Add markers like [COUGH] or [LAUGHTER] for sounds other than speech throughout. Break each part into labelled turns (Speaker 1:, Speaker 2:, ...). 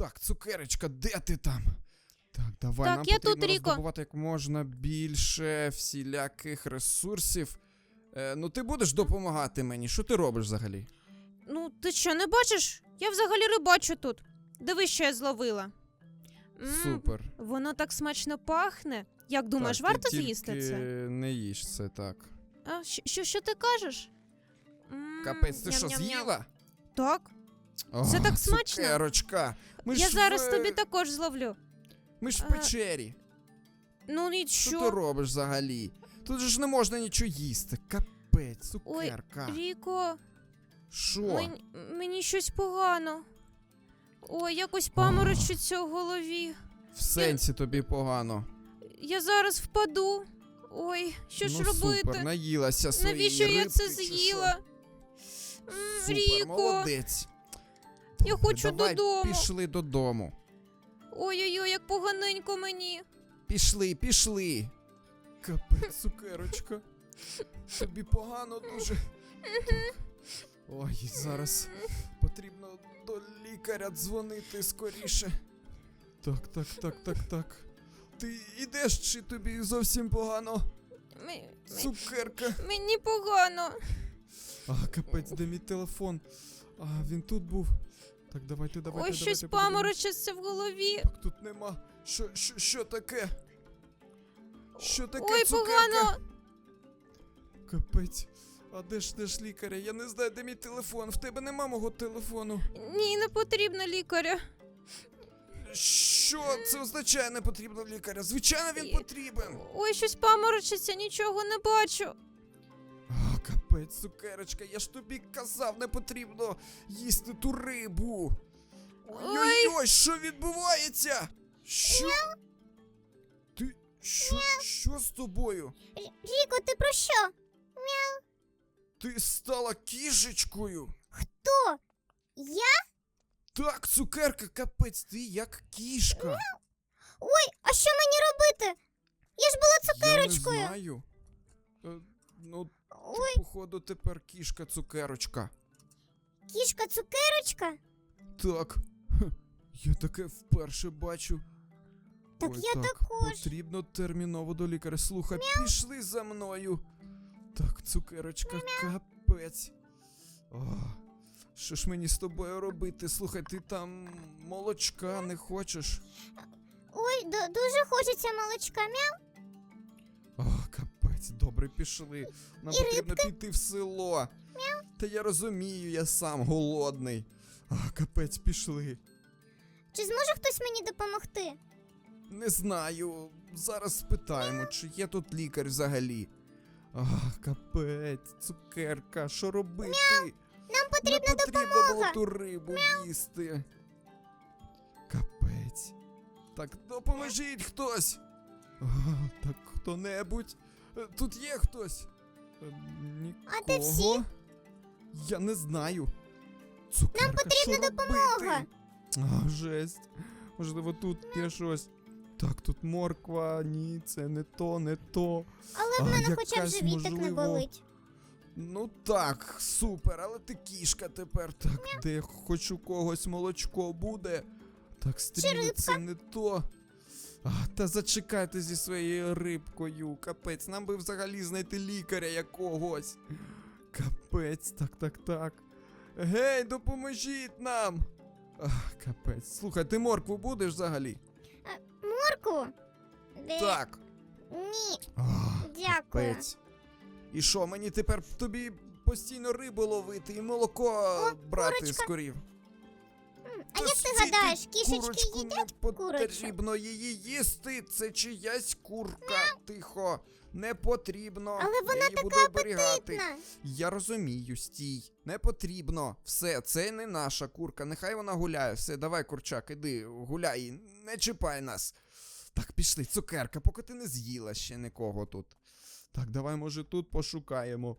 Speaker 1: Так, цукерочка, де ти там? Так, давай,
Speaker 2: Так,
Speaker 1: нам
Speaker 2: я тут,
Speaker 1: потрібно
Speaker 2: Ріко.
Speaker 1: роздобувати як можна більше всіляких ресурсів. Е, ну, ти будеш допомагати мені. Що ти робиш взагалі?
Speaker 2: Ну, ти що, не бачиш? Я взагалі рибачу тут. Дивись, що я зловила. М,
Speaker 1: Супер.
Speaker 2: Воно так смачно пахне. Як думаєш,
Speaker 1: так,
Speaker 2: варто
Speaker 1: ти
Speaker 2: з'їсти
Speaker 1: тільки
Speaker 2: це?
Speaker 1: Не їж це так.
Speaker 2: А, що, що, що ти кажеш? М,
Speaker 1: Капець, ти що,
Speaker 2: ням-ням-ням.
Speaker 1: з'їла?
Speaker 2: Так.
Speaker 1: О,
Speaker 2: Це так смачно.
Speaker 1: Цукерочка. Ми
Speaker 2: я
Speaker 1: ж
Speaker 2: зараз
Speaker 1: в...
Speaker 2: тобі також зловлю.
Speaker 1: Ми ж в
Speaker 2: А,
Speaker 1: печері.
Speaker 2: Ну
Speaker 1: Що? ти робиш взагалі? Тут же ж не можна нічого їсти. Капець,
Speaker 2: Ой,
Speaker 1: цукерка.
Speaker 2: Ріко,
Speaker 1: Що?
Speaker 2: мені, мені щось погано. Ой, якось паморочиться у голові.
Speaker 1: В сенсі тобі погано.
Speaker 2: Я зараз впаду. Ой, що ж
Speaker 1: ну,
Speaker 2: робити?
Speaker 1: Супер, наїлася своєї
Speaker 2: Навіщо я
Speaker 1: рибки,
Speaker 2: це
Speaker 1: чи що?
Speaker 2: з'їла? М,
Speaker 1: Супер,
Speaker 2: Ріко,
Speaker 1: молодець.
Speaker 2: Я хочу
Speaker 1: давай
Speaker 2: додому.
Speaker 1: Пішли додому.
Speaker 2: Ой-ой-ой, як поганенько мені.
Speaker 1: Пішли, пішли. Капець, [LAUGHS] цукерочка. Тобі погано дуже. Так. Ой, зараз потрібно до лікаря дзвонити скоріше. Так, так, так, так, так. Ти йдеш чи тобі зовсім погано?
Speaker 2: Ми- ми-
Speaker 1: Цукерка.
Speaker 2: мені погано.
Speaker 1: А, капець, де мій телефон? А, він тут був. Так, давайте, давайте.
Speaker 2: Ой, щось
Speaker 1: подивимось.
Speaker 2: паморочиться в голові.
Speaker 1: Так, тут нема. Що, що, що таке? Що таке
Speaker 2: Ой,
Speaker 1: цукерка?
Speaker 2: погано.
Speaker 1: Капець. А де ж де ж лікаря? Я не знаю, де мій телефон. В тебе нема мого телефону.
Speaker 2: Ні, не потрібно лікаря.
Speaker 1: Що це означає не потрібно лікаря? Звичайно, він потрібен.
Speaker 2: Ой, щось паморочиться, нічого не бачу.
Speaker 1: Капець, цукерочка, я ж тобі казав, не потрібно їсти ту рибу. Ой-ой-ой, що відбувається? Що? Ти що? Що з тобою?
Speaker 3: Ріко, ти про що?
Speaker 1: Ти стала кішечкою?
Speaker 3: Хто? Я?
Speaker 1: Так, цукерка, капець, ти як кішка.
Speaker 3: Ой, а що мені робити? Я ж була цукерочкою.
Speaker 1: Я не знаю. Е, ну, ти,
Speaker 3: Ой,
Speaker 1: походу, тепер кішка цукерочка.
Speaker 3: кішка цукерочка?
Speaker 1: Так. Я таке вперше бачу.
Speaker 3: Так
Speaker 1: Ой,
Speaker 3: я
Speaker 1: так,
Speaker 3: також.
Speaker 1: Потрібно терміново до лікаря. Слухай, пішли за мною. Так, цукерочка, капець. О, що ж мені з тобою робити? Слухай, ти там молочка не хочеш?
Speaker 3: Ой, ду- дуже хочеться молочка. Мяу.
Speaker 1: О, капець, добре пішли. Нам
Speaker 3: І
Speaker 1: потрібно піти в село. Та я розумію, я сам голодний. А, капець, пішли.
Speaker 3: Чи зможе хтось мені допомогти?
Speaker 1: Не знаю. Зараз спитаємо, чи є тут лікар взагалі. А, капець, цукерка, що робити?
Speaker 3: Нам потрібна
Speaker 1: Не потрібно
Speaker 3: допомога.
Speaker 1: було ту рибу їсти. Капець. Так допоможіть хтось. А, так хто-небудь. Е, Тут є хтось. Е, Нікого.
Speaker 3: А де всі?
Speaker 1: Я не знаю. Цукерка, Нам
Speaker 3: потрібна
Speaker 1: що
Speaker 3: допомога.
Speaker 1: Робити? А, жесть. Можливо, тут є щось. Так, тут морква, ні, це не то, не то.
Speaker 3: Але
Speaker 1: А,
Speaker 3: в мене хоча б
Speaker 1: якась,
Speaker 3: живітик не
Speaker 1: можливо,
Speaker 3: болить.
Speaker 1: Ну так, супер, але ти кішка тепер. Так, де хоч у когось молочко буде. Так, стріли, це не то. А, та зачекайте зі своєю рибкою. Капець, нам би взагалі знайти лікаря якогось. Капець, так, так, так. Гей, допоможіть нам. Ах, капець. Слухай, ти моркву будеш взагалі?
Speaker 3: Морку? Де?
Speaker 1: Так.
Speaker 3: Ні,
Speaker 1: Ах,
Speaker 3: дякую.
Speaker 1: Капець. І що, мені тепер тобі постійно рибу ловити і молоко брати з корів?
Speaker 3: А як ти гадаєш, кішечки їдять?
Speaker 1: не
Speaker 3: курочок?
Speaker 1: потрібно її їсти. Це чиясь курка. Тихо. Не потрібно.
Speaker 3: Але
Speaker 1: Я її буду
Speaker 3: така
Speaker 1: оберігати.
Speaker 3: апетитна.
Speaker 1: Я розумію, стій. Не потрібно. Все, це не наша курка. Нехай вона гуляє. Все, давай, курчак, іди, гуляй, не чіпай нас. Так, пішли, цукерка, поки ти не з'їла ще нікого тут. Так, давай, може, тут пошукаємо.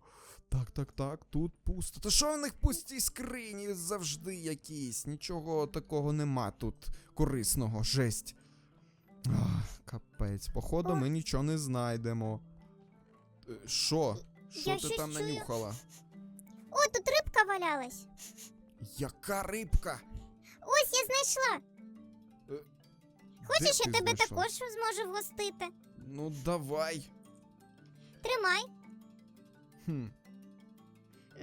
Speaker 1: Так, так, так, тут пусто. Та що в них пусті скрині завжди якісь? Нічого такого нема тут корисного, жесть. Ах, капець, походу, ми нічого не знайдемо. Е, Що? Що
Speaker 3: Я
Speaker 1: ти
Speaker 3: щось
Speaker 1: там
Speaker 3: чую.
Speaker 1: нанюхала?
Speaker 3: О, тут рибка валялась.
Speaker 1: Яка рибка?
Speaker 3: Ось я знайшла. Хочеш,
Speaker 1: Де
Speaker 3: я
Speaker 1: ти
Speaker 3: тебе
Speaker 1: знайшла?
Speaker 3: також зможу вгостити?
Speaker 1: Ну давай.
Speaker 3: Тримай.
Speaker 1: Хм.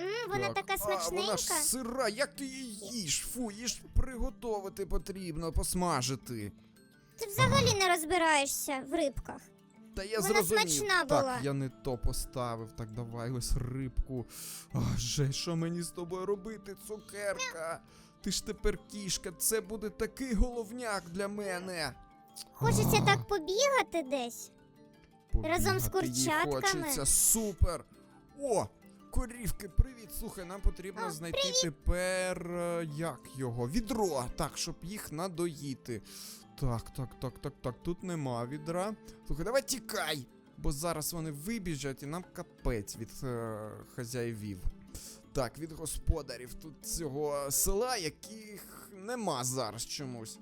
Speaker 3: М, вона
Speaker 1: так.
Speaker 3: така
Speaker 1: А, вона ж
Speaker 3: смачненька.
Speaker 1: сира, як ти її їш? Фу, її ж приготувати потрібно, посмажити.
Speaker 3: Ти взагалі не розбираєшся в рибках.
Speaker 1: Та я
Speaker 3: Вона
Speaker 1: зрозумів.
Speaker 3: смачна
Speaker 1: так, я не то поставив. Так, давай ось рибку. А, же, що мені з тобою робити, цукерка? Ти ж тепер кішка, це буде такий головняк для мене.
Speaker 3: Хочеться
Speaker 1: А.
Speaker 3: так побігати десь. Разом з
Speaker 1: Побігати їй
Speaker 3: курчатками.
Speaker 1: Хочеться. Супер. О! Корівки, привіт. Слухай, нам потрібно
Speaker 3: О,
Speaker 1: знайти тепер е, як його? Відро. Так, щоб їх надоїти. Так, так, так, так, так. Тут нема відра. Слухай, давай тікай. Бо зараз вони вибіжать і нам капець від е, хазяївів. Так, від господарів тут цього села, яких нема зараз чомусь.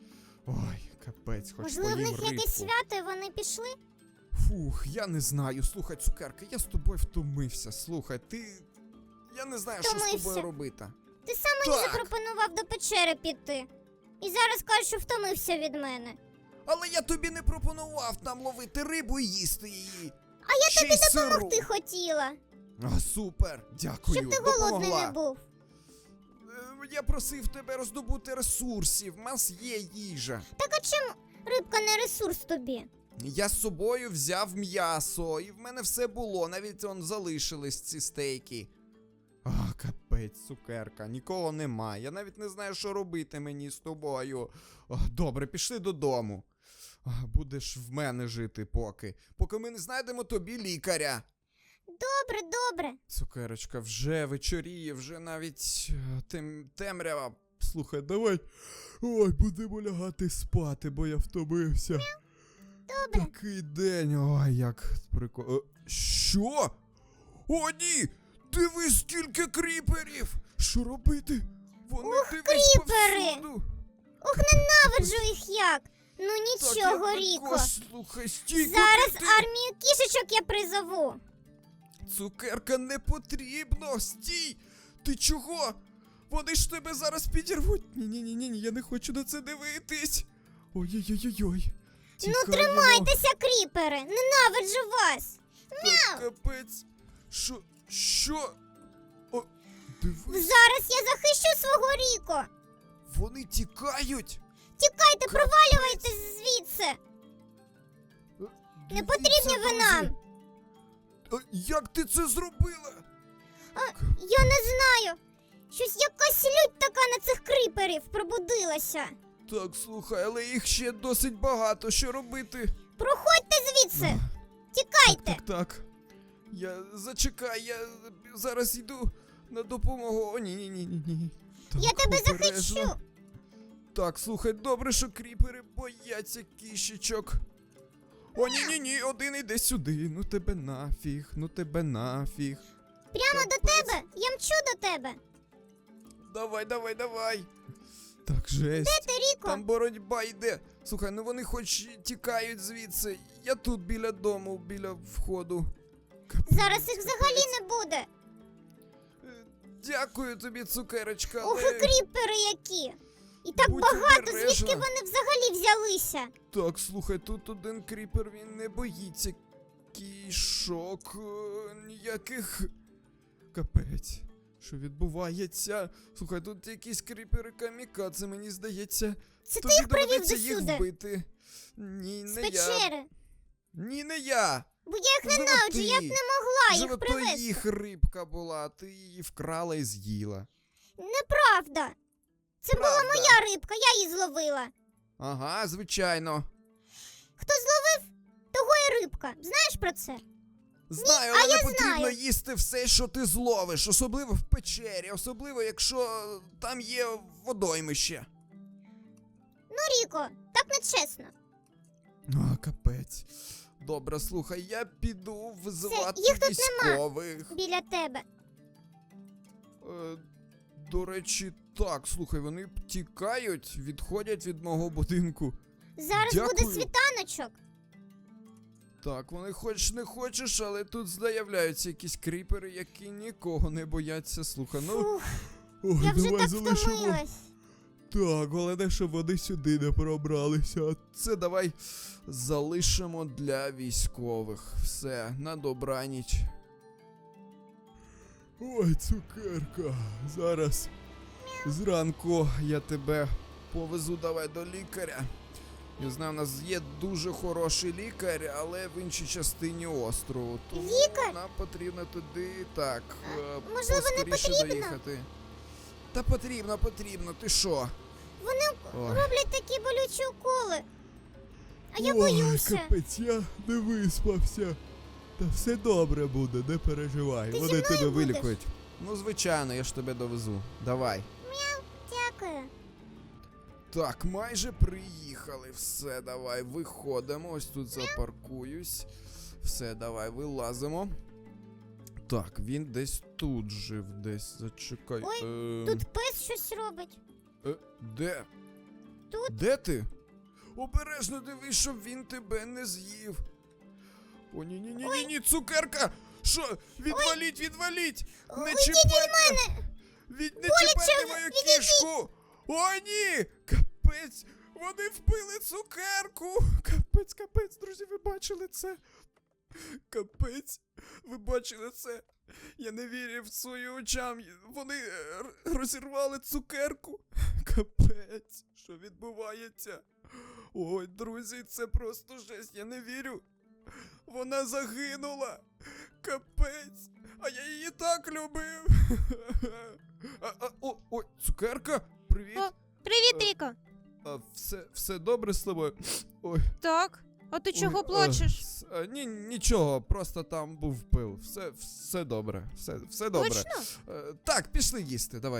Speaker 1: Ой, капець, хоч
Speaker 3: Можливо, в
Speaker 1: поїм
Speaker 3: них якесь
Speaker 1: рибку.
Speaker 3: свято і вони пішли?
Speaker 1: Фух, я не знаю. Слухай, цукерка, я з тобою втомився. Слухай, ти. Я не знаю, що з
Speaker 3: Втомився?
Speaker 1: тобою робити.
Speaker 3: Ти сам мені
Speaker 1: Так.
Speaker 3: запропонував до печери піти. І зараз кажеш, що втомився від мене.
Speaker 1: Але я тобі не пропонував там ловити рибу і їсти її.
Speaker 3: А я
Speaker 1: Ще
Speaker 3: тобі
Speaker 1: й сиру.
Speaker 3: допомогти хотіла,
Speaker 1: А, супер, дякую.
Speaker 3: щоб ти голодний
Speaker 1: допомогла.
Speaker 3: не був.
Speaker 1: Е, Я просив тебе роздобути ресурсів. У нас є їжа.
Speaker 3: Так а чим рибка не ресурс тобі?
Speaker 1: Я з собою взяв м'ясо, і в мене все було. Навіть он залишились ці стейки. А, капець, цукерка, нікого нема. Я навіть не знаю, що робити мені з тобою. А, добре, пішли додому. А, будеш в мене жити поки. Поки ми не знайдемо тобі лікаря.
Speaker 3: Добре, добре.
Speaker 1: Цукерочка, вже вечоріє, вже навіть е, тем, темрява. Слухай, давай. Ой, будемо лягати спати, бо я втомився.
Speaker 3: Добре.
Speaker 1: Такий день. Ой, як прикольно. Що? О, ні! Дивись, скільки кріперів! Що робити? Вони
Speaker 3: Ух,
Speaker 1: дивись
Speaker 3: кріпери!
Speaker 1: повсюду.
Speaker 3: Ох, ненавиджу їх як. Ну
Speaker 1: Так,
Speaker 3: нічого,
Speaker 1: я
Speaker 3: Ріко.
Speaker 1: також, Слухай, стій,
Speaker 3: Зараз
Speaker 1: куди ти?
Speaker 3: армію кішечок я призову.
Speaker 1: Цукерка не потрібно! Стій! Ти чого? Вони ж тебе зараз підірвуть. Ні, ні, ні, ні, ні, я не хочу на це дивитись. Ой-ой-ой-ой.
Speaker 3: Ну тримайтеся, кріпери. Ненавиджу вас.
Speaker 1: Так, капець. Що? Що? О, дивись,
Speaker 3: Зараз я захищу свого Ріко.
Speaker 1: вони тікають.
Speaker 3: Тікайте,
Speaker 1: Капець.
Speaker 3: провалюйтесь звідси. Не потрібні ви
Speaker 1: друзі.
Speaker 3: нам.
Speaker 1: Е, Як ти це зробила?
Speaker 3: Я не знаю. Щось якась лють така на цих кріперів пробудилася.
Speaker 1: Так, слухай, але їх ще досить багато. Що робити?
Speaker 3: Проходьте звідси. Тікайте.
Speaker 1: Так, так. Я зачекай, я зараз йду на допомогу. О, ні, ні, ні, ні, ні.
Speaker 3: Я тебе
Speaker 1: обережно.
Speaker 3: захищу.
Speaker 1: Так, слухай, добре, що кріпери бояться кішечок. О, ні, ні, ні, один іде сюди. Ну тебе нафіг, ну тебе нафіг.
Speaker 3: Прямо до тебе. Я мчу до тебе.
Speaker 1: Давай, давай, давай. Так, жесть.
Speaker 3: Ти Ріко.
Speaker 1: Там боротьба йде. Слухай, ну вони хоч тікають звідси. Я тут біля дому, біля входу.
Speaker 3: Зараз їх взагалі не буде.
Speaker 1: Дякую тобі, цукерочка.
Speaker 3: Ох,
Speaker 1: але...
Speaker 3: і кріпери які. І так
Speaker 1: Будь
Speaker 3: багато,
Speaker 1: обережна.
Speaker 3: звідки вони взагалі взялися?
Speaker 1: Так, слухай, тут один кріпер, він не боїться кішок е, ніяких. Капець. Що відбувається? Слухай, тут якісь кріпери камікадзе, мені здається.
Speaker 3: Це ти
Speaker 1: Тобі
Speaker 3: їх привів
Speaker 1: доведеться їх вбити. Ні,
Speaker 3: З
Speaker 1: не я.
Speaker 3: печери.
Speaker 1: Ні, не я.
Speaker 3: Бо я їх
Speaker 1: Можливо,
Speaker 3: ненавиджу, я б не могла їх
Speaker 1: Можливо, то їх рибка була, ти її вкрала і з'їла.
Speaker 3: Неправда. Це була моя рибка, я її зловила.
Speaker 1: Ага, звичайно.
Speaker 3: Хто зловив, того і рибка. Знаєш про це?
Speaker 1: Знаю,
Speaker 3: а
Speaker 1: але не потрібно
Speaker 3: знаю.
Speaker 1: їсти все, що ти зловиш, особливо в печері, особливо якщо там є водоймище.
Speaker 3: Ну, Ріко, так не чесно.
Speaker 1: А, капець. Добре, слухай, я піду визивати
Speaker 3: їх тут нема.
Speaker 1: військових.
Speaker 3: Біля тебе.
Speaker 1: Е, до речі, так, слухай, вони тікають, відходять від мого будинку.
Speaker 3: Зараз
Speaker 1: Дякую.
Speaker 3: буде світаночок.
Speaker 1: Так, вони хоч не хочеш, але тут з'являються якісь кріпери, які нікого не бояться. Слухай, ну.
Speaker 3: Фух,
Speaker 1: Ой,
Speaker 3: я вже
Speaker 1: давай
Speaker 3: так
Speaker 1: залишимо.
Speaker 3: втомилась.
Speaker 1: Так, головне, щоб вони сюди не пробралися. Це давай залишимо для військових. Все, на добраніч. Ой, цукерка. Зараз зранку я тебе повезу давай до лікаря. Я знаю, у нас є дуже хороший лікар, але в іншій частині острову. Тому
Speaker 3: Лікар?
Speaker 1: нам потрібно туди так. е,
Speaker 3: можливо, не
Speaker 1: поскоріше
Speaker 3: потрібно?
Speaker 1: доїхати. Та потрібно, потрібно. Ти що?
Speaker 3: Вони
Speaker 1: Ой.
Speaker 3: роблять такі болючі уколи. А я
Speaker 4: Ой,
Speaker 3: боюся.
Speaker 4: Капець, я не виспався. Та все добре буде, не переживай.
Speaker 3: Ти зі
Speaker 1: Вони
Speaker 3: мною
Speaker 1: тебе
Speaker 3: будеш?
Speaker 1: вилікують. Ну, звичайно, я ж тебе довезу. Давай.
Speaker 3: Дякую.
Speaker 1: Так, майже приїхали. Все, давай, виходимо. Ось тут запаркуюсь. Все, давай, вилазимо. Так, він десь тут жив, десь. Зачекай.
Speaker 3: Ой,
Speaker 1: Ем,
Speaker 3: Тут пес щось робить.
Speaker 1: Е, де?
Speaker 3: Тут.
Speaker 1: Де ти? Обережно дивись, щоб він тебе не з'їв. О, ні, ні, ні, ні, ні, цукерка! Що? Відваліть, відваліть! Не чіпайте! Від, не чіпайте мою кішку! О, ні! Капець! Вони впили цукерку! Капець, капець, друзі, ви бачили це? Капець, ви бачили це? Я не вірив своїм очам. Вони е, розірвали цукерку. Капець, що відбувається? Ой, друзі, це просто жесть, я не вірю. Вона загинула. Капець. А я її так любив. А, а, о, ой, цукерка, привіт.
Speaker 2: О. Привіт,
Speaker 1: Е,
Speaker 2: Ріко.
Speaker 1: А, все, все добре з тобою? Ой.
Speaker 2: Так. А ти чого
Speaker 1: Ой, е,
Speaker 2: плачеш?
Speaker 1: е, ні, нічого, просто там був пил. Все, все добре. Все, все добре.
Speaker 2: Точно?
Speaker 1: Е, так, пішли їсти, давай.